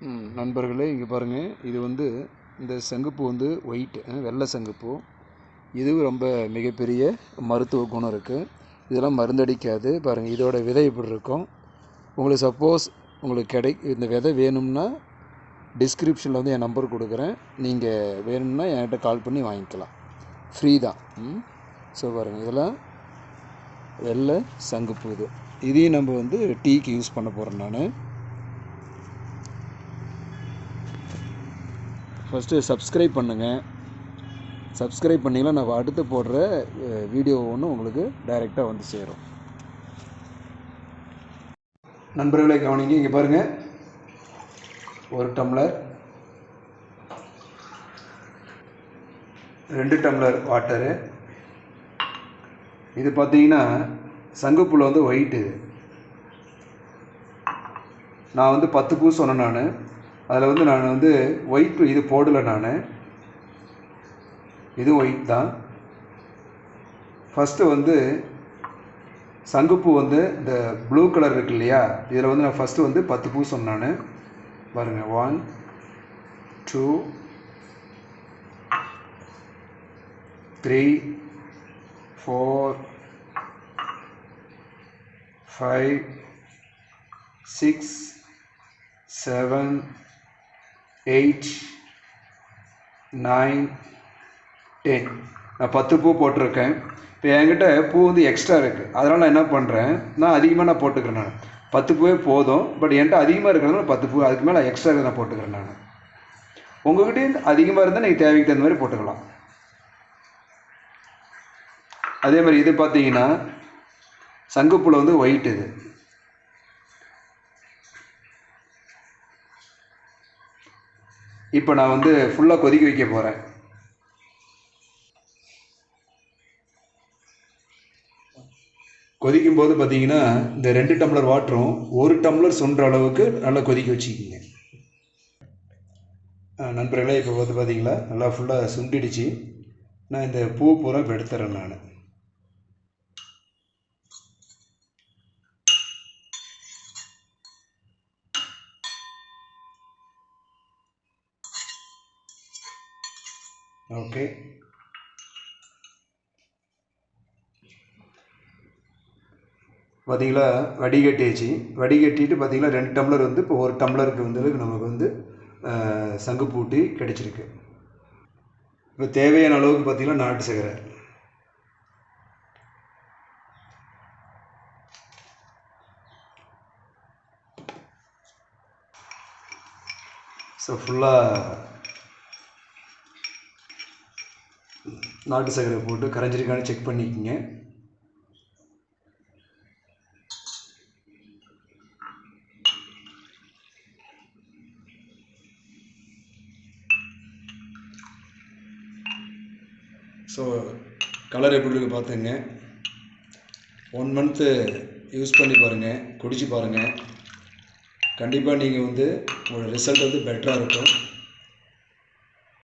நண்பர்களே இங்கே பாருங்கள் இது வந்து இந்த சங்குப்பூ வந்து ஒயிட் வெள்ளை சங்குப்பூ. இதுவும் ரொம்ப மிகப்பெரிய மருத்துவ குணம் இருக்குது இதெல்லாம் மருந்தடிக்காது. பாருங்கள் இதோட விதை இப்படி இருக்கும். உங்களுக்கு சப்போஸ் உங்களுக்கு கிடை இந்த விதை வேணும்னா டிஸ்கிரிப்ஷனில் வந்து என் நம்பர் கொடுக்குறேன். நீங்கள் வேணும்னா என்கிட்ட கால் பண்ணி வாங்கிக்கலாம். ஃப்ரீ தான். ஸோ பாருங்கள் இதெல்லாம் வெள்ளை சங்குப்பூ இது. இதையும் நம்ம வந்து டீக்கு யூஸ் பண்ண போகிறேன் நான். ஃபஸ்ட்டு சப்ஸ்கிரைப் பண்ணுங்கள் சப்ஸ்கிரைப் பண்ணிங்கன்னா நான் அடுத்து போடுற வீடியோ ஒன்று உங்களுக்கு டைரெக்டாக வந்து சேரும். நண்பர்களை கவனிங்க இங்கே பாருங்கள் ஒரு டம்ளர் ரெண்டு டம்ளர் வாட்டரு இது பார்த்தீங்கன்னா சங்குப்பூவில் வந்து ஒயிட்டு நான் வந்து பத்து பூ சொன்னேன் நான். அதில் வந்து நான் வந்து ஒயிட் இது போடலை நான். இது ஒயிட் தான். ஃபஸ்ட்டு வந்து சங்குப்பூ வந்து இந்த ப்ளூ கலர் இருக்கு இல்லையா? இதில் வந்து நான் ஃபஸ்ட்டு வந்து பத்து பூ சொன்னேன் நான். பாருங்கள் one two three four five six seven eight nine ten. நான் பத்து பூ போட்டிருக்கேன். இப்போ என்கிட்ட பூ வந்து எக்ஸ்ட்ரா இருக்குது அதனால் நான் என்ன பண்ணுறேன் நான் அதிகமாக நான் போட்டுக்கிறேன் நான். பத்து பூவே போதும். பட் என்கிட்ட அதிகமாக இருக்கிறதுனால பத்து பூ அதுக்கு மேலே எக்ஸ்ட்ரா நான் போட்டுக்கிறேன் நான். உங்கள்கிட்ட அதிகமாக இருந்தால் நீங்கள் தேவைக்கு தகுந்த மாதிரி போட்டுக்கலாம். அதே மாதிரி இது பார்த்தீங்கன்னா சங்குப்பூவில் வந்து ஒயிட் இது. இப்போ நான் வந்து ஃபுல்லாக கொதிக்க வைக்க போகிறேன் கொதிக்கும் போது பார்த்தீங்கன்னா இந்த ரெண்டு டம்ளர் வாட்டரும் ஒரு டம்ளர் சொல்கிற அளவுக்கு நல்லா கொதிக்க வச்சுக்கிங்க. ஆ, நண்பர்களே இப்போ வந்து பார்த்தீங்களா நல்லா ஃபுல்லாக சுண்டிடுச்சு. நான் இந்த பூ பூரா இப்போ எடுத்துறேன் நான். ஓகே பார்த்தீங்களா வடிகட்டியாச்சு. வடிகட்டிட்டு பார்த்தீங்கன்னா ரெண்டு டம்ளர் வந்து இப்போ ஒரு டம்ளருக்கு வந்து நமக்கு வந்து சங்கு பூட்டி கிடச்சிருக்கு. இப்போ தேவையான அளவுக்கு பார்த்தீங்கன்னா நாட்டு சக்கரை. ஸோ ஃபுல்லாக நாட்டு சக்கரை போட்டு கரைஞ்சிருக்கான்னு செக் பண்ணிக்கோங்க. ஸோ கலர் எப்படி இருக்கு பார்த்துங்க ஒன் மந்த்து யூஸ் பண்ணி பாருங்கள் குடிச்சு பாருங்கள் கண்டிப்பாக நீங்கள் வந்து உங்களோட ரிசல்ட் வந்து பெட்டராக இருக்கும்.